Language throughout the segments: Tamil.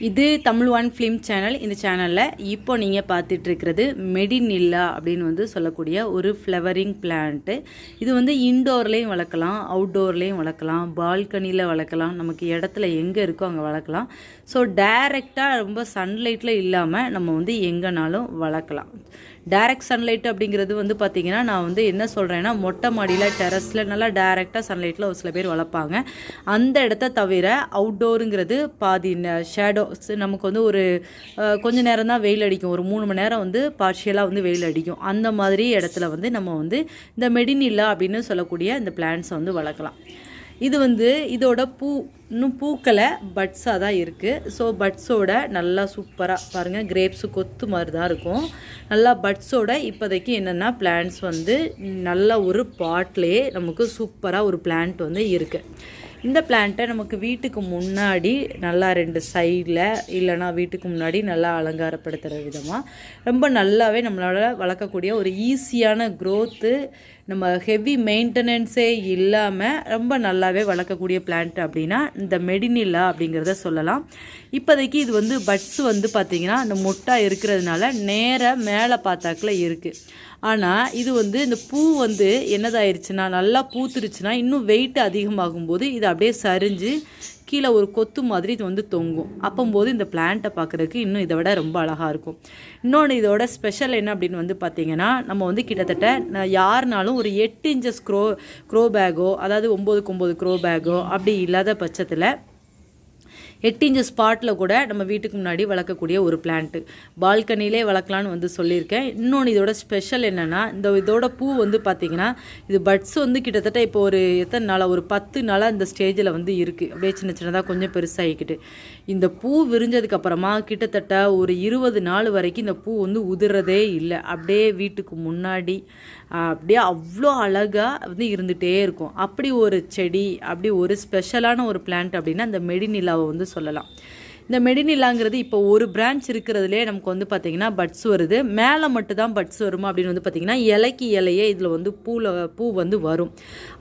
இது தமிழ் ஒன் ஃபிலிம் சேனல். இந்த சேனலில் இப்போ நீங்கள் பார்த்துட்டு இருக்கிறது மெடினில்லா அப்படின்னு வந்து சொல்லக்கூடிய ஒரு ஃப்ளவரிங் பிளான்ட்டு. இது வந்து இன்டோர்லேயும் வளர்க்கலாம் அவுட்டோர்லேயும் வளர்க்கலாம் பால்கனியில் வளர்க்கலாம் நமக்கு இடத்துல எங்கே இருக்கோ அங்கே வளர்க்கலாம். ஸோ டைரெக்டாக ரொம்ப சன்லைட்டில் இல்லாமல் நம்ம வந்து எங்கேனாலும் வளர்க்கலாம். டைரக்ட் சன்லைட் அப்படிங்கிறது வந்து பார்த்திங்கன்னா நான் வந்து என்ன சொல்கிறேன்னா மொட்டை மாடியில் டெரஸில் நல்லா டைரெக்டாக சன்லைட்டில் ஒரு சில பேர் வளர்ப்பாங்க. அந்த இடத்த தவிர அவுட்டோருங்கிறது பாதி ஷேடோ நமக்கு வந்து ஒரு கொஞ்சம் கொஞ்ச நேரம் தான் வெயில் அடிக்கும். ஒரு மூணு மணி நேரம் வந்து பார்ஷியலாக வந்து வெயில் அடிக்கும். அந்த மாதிரி இடத்துல வந்து நம்ம வந்து இந்த மெடினில்லா அப்படின்னு சொல்லக்கூடிய இந்த பிளான்ஸை வந்து வளர்க்கலாம். இது வந்து இதோட பூ இன்னும் பூக்களை பட்ஸாக தான் இருக்குது ஸோ பட்ஸோட நல்லா சூப்பராக பாருங்கள் கிரேப்ஸு கொத்து மாதிரி தான் இருக்கும். நல்லா பட்ஸோட இப்போதைக்கு என்னென்னா பிளான்ட்ஸ் வந்து நல்ல ஒரு பாட்லேயே நமக்கு சூப்பராக ஒரு பிளான்ட் வந்து இருக்குது இந்த பிளான்ட்டை நமக்கு வீட்டுக்கு முன்னாடி நல்லா ரெண்டு சைடில் இல்லைனா வீட்டுக்கு முன்னாடி நல்லா அலங்காரப்படுத்துகிற விதமாக ரொம்ப நல்லாவே நம்மளால் வளர்க்கக்கூடிய ஒரு ஈஸியான க்ரோத்து நம்ம ஹெவி மெயின்டெனன்ஸே இல்லாமல் ரொம்ப நல்லாவே வளர்க்கக்கூடிய பிளான்ட் அப்படின்னா இந்த மெடினில்லா அப்படிங்கிறத சொல்லலாம். இப்போதைக்கு இது வந்து பட்ஸ் வந்து பார்த்திங்கன்னா இந்த மொட்டா இருக்கிறதுனால நேராக மேலே பார்த்தாக்கில் இருக்குது ஆனால் இது வந்து இந்த பூ வந்து என்னதாயிருச்சுன்னா நல்லா பூத்துருச்சுன்னா இன்னும் வெயிட் அதிகமாகும் போது இது அப்படியே சரிஞ்சு கீழே ஒரு கொத்து மாதிரி இது வந்து தொங்கும். அப்போம்போது இந்த பிளான்ட்டை பார்க்குறதுக்கு இன்னும் இதை விட ரொம்ப அழகாக இருக்கும். இன்னொன்று இதோட ஸ்பெஷல் என்ன அப்படின்னு வந்து பார்த்தீங்கன்னா நம்ம வந்து கிட்டத்தட்ட யாருனாலும் ஒரு எட்டு இன்ச்சஸ் க்ரோ க்ரோ பேக்கோ அதாவது ஒம்போதுக்கு ஒம்பது க்ரோ பேக்கோ அப்படி இல்லாத பட்சத்தில் எட்டு இன்ச்சு ஸ்பாட்டில் கூட நம்ம வீட்டுக்கு முன்னாடி வளர்க்கக்கூடிய ஒரு பிளான்ட்டு பால்கனிலே வளர்க்கலான்னு வந்து சொல்லியிருக்கேன். இன்னொன்று இதோட ஸ்பெஷல் என்னென்னா இந்த இதோட பூ வந்து பார்த்திங்கன்னா இது பட்ஸ் வந்து கிட்டத்தட்ட இப்போ ஒரு எத்தனை நாளாக ஒரு பத்து நாளாக இந்த ஸ்டேஜில் வந்து இருக்குது அப்படியே சின்ன சின்னதாக கொஞ்சம் பெருசாகிக்கிட்டு. இந்த பூ விரிஞ்சதுக்கு அப்புறமா கிட்டத்தட்ட ஒரு இருபது நாள் வரைக்கும் இந்த பூ வந்து உதிர்றதே இல்லை. அப்படியே வீட்டுக்கு முன்னாடி அப்படியே அவ்வளோ அழகாக வந்து இருந்துகிட்டே இருக்கும். அப்படி ஒரு செடி அப்படி ஒரு ஸ்பெஷலான ஒரு பிளான்ட் அப்படின்னா இந்த மெடினிலாவை வந்து சொல்லலாம். இந்த மெடினிலாங்கிறது இப்போ ஒரு பிரான்ச் இருக்கிறதுலே நமக்கு வந்து பார்த்திங்கன்னா பட்ஸ் வருது. மேலே மட்டும் தான் பட்ஸ் வருமா அப்படின்னு வந்து பார்த்திங்கன்னா இலைக்கு இலையே இதில் வந்து பூவில் பூ வந்து வரும்.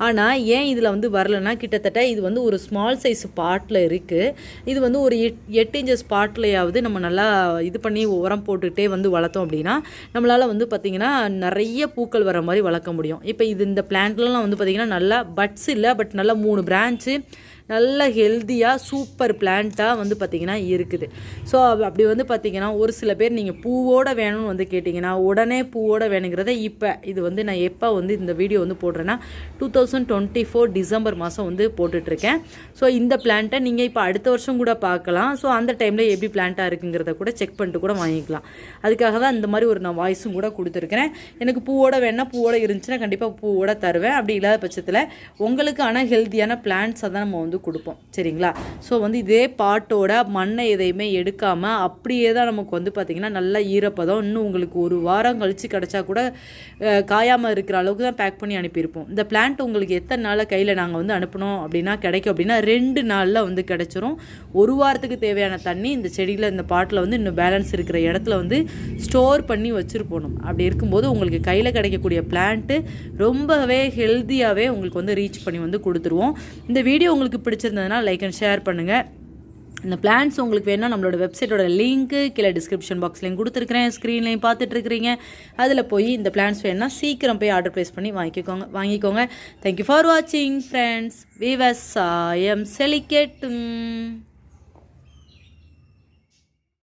ஆனால் ஏன் இதில் வந்து வரலன்னா கிட்டத்தட்ட இது வந்து ஒரு ஸ்மால் சைஸ் பாட்டில் இருக்குது இது வந்து ஒரு எட் எட்டு இன்ச்சஸ் பாட்லையாவது நம்ம நல்லா இது பண்ணி உரம் போட்டுக்கிட்டே வந்து வளர்த்தோம் அப்படின்னா நம்மளால் வந்து பார்த்திங்கன்னா நிறைய பூக்கள் வர மாதிரி வளர்க்க முடியும். இப்போ இது இந்த பிளான்ட்லாம் வந்து பார்த்திங்கன்னா நல்லா பட்ஸ் இல்லை பட் நல்லா மூணு பிரான்ச்சு நல்ல ஹெல்த்தியாக சூப்பர் பிளான்ட்டாக வந்து பார்த்திங்கன்னா இருக்குது. ஸோ அப்படி வந்து பார்த்திங்கன்னா ஒரு சில பேர் நீங்கள் பூவோடு வேணும்னு வந்து கேட்டிங்கன்னா உடனே பூவோட வேணுங்கிறத இப்போ இது வந்து நான் எப்போ வந்து இந்த வீடியோ வந்து போடுறேன்னா two thousand twenty four December மாதம் வந்து போட்டுட்ருக்கேன். ஸோ இந்த பிளான்ட்டை நீங்கள் இப்போ அடுத்த வருஷம் கூட பார்க்கலாம் ஸோ அந்த டைமில் எப்படி பிளான்ட்டாக இருக்குங்கிறத கூட செக் பண்ணிட்டு கூட வாங்கிக்கலாம். அதுக்காக தான் இந்த மாதிரி ஒரு நான் வாய்ஸும் கூட கொடுத்துருக்கிறேன். எனக்கு பூவோட வேணால் பூவோட இருந்துச்சுன்னா கண்டிப்பாக பூவோட தருவேன். அப்படி இல்லாத பட்சத்தில் உங்களுக்கு ஆனால் ஹெல்த்தியான பிளான்ட்ஸை தான் நம்ம வந்து கொடுப்போம். சரிங்களா? ஸோ வந்து இதே பாட்டோட மண்ணை எதையுமே எடுக்காமல் அப்படியே தான் நமக்கு வந்து பார்த்திங்கன்னா நல்ல ஈரப்பதம். இன்னும் உங்களுக்கு ஒரு வாரம் கழித்து கிடச்சா கூட காயாமல் இருக்கிற அளவுக்கு தான் பேக் பண்ணி அனுப்பியிருப்போம். இந்த பிளான்ட் உங்களுக்கு எத்தனை நாளில் கையில் நாங்கள் வந்து அனுப்பணும் அப்படின்னா கிடைக்கும் அப்படின்னா ரெண்டு நாளில் வந்து கிடச்சிரும். ஒரு வாரத்துக்கு தேவையான தண்ணி இந்த செடியில் இந்த பாட்டில் வந்து இன்னும் பேலன்ஸ் இருக்கிற இடத்துல வந்து ஸ்டோர் பண்ணி வச்சுருப்போம் அப்படி இருக்கும்போது உங்களுக்கு கையில் கிடைக்கக்கூடிய பிளான்ட்டு ரொம்பவே ஹெல்த்தியாகவே உங்களுக்கு வந்து ரீச் பண்ணி வந்து கொடுத்துருவோம். இந்த வீடியோ உங்களுக்கு பிடிச்சிருந்ததுன்னா லைக் அண்ட் ஷேர் பண்ணுங்கள் இந்த பிளான்ஸ் உங்களுக்கு வேணால் நம்மளோட வெப்சைட்டோட லிங்க்கு கீழே டிஸ்கிரிப்ஷன் பாக்ஸ்லையும் கொடுத்துருக்குறேன். ஸ்க்ரீன்லையும் பார்த்துட்டு இருக்கிறீங்க அதில் போய் இந்த பிளான்ஸ் வேணால் சீக்கிரம் போய் ஆர்டர் ப்ளேஸ் பண்ணி வாங்கிக்கோங்க. வாங்கிக்கோங்க. தேங்க்யூ ஃபார் வாட்சிங் ஃப்ரெண்ட்ஸ் விவசாயம் செழிக்கட்டும்.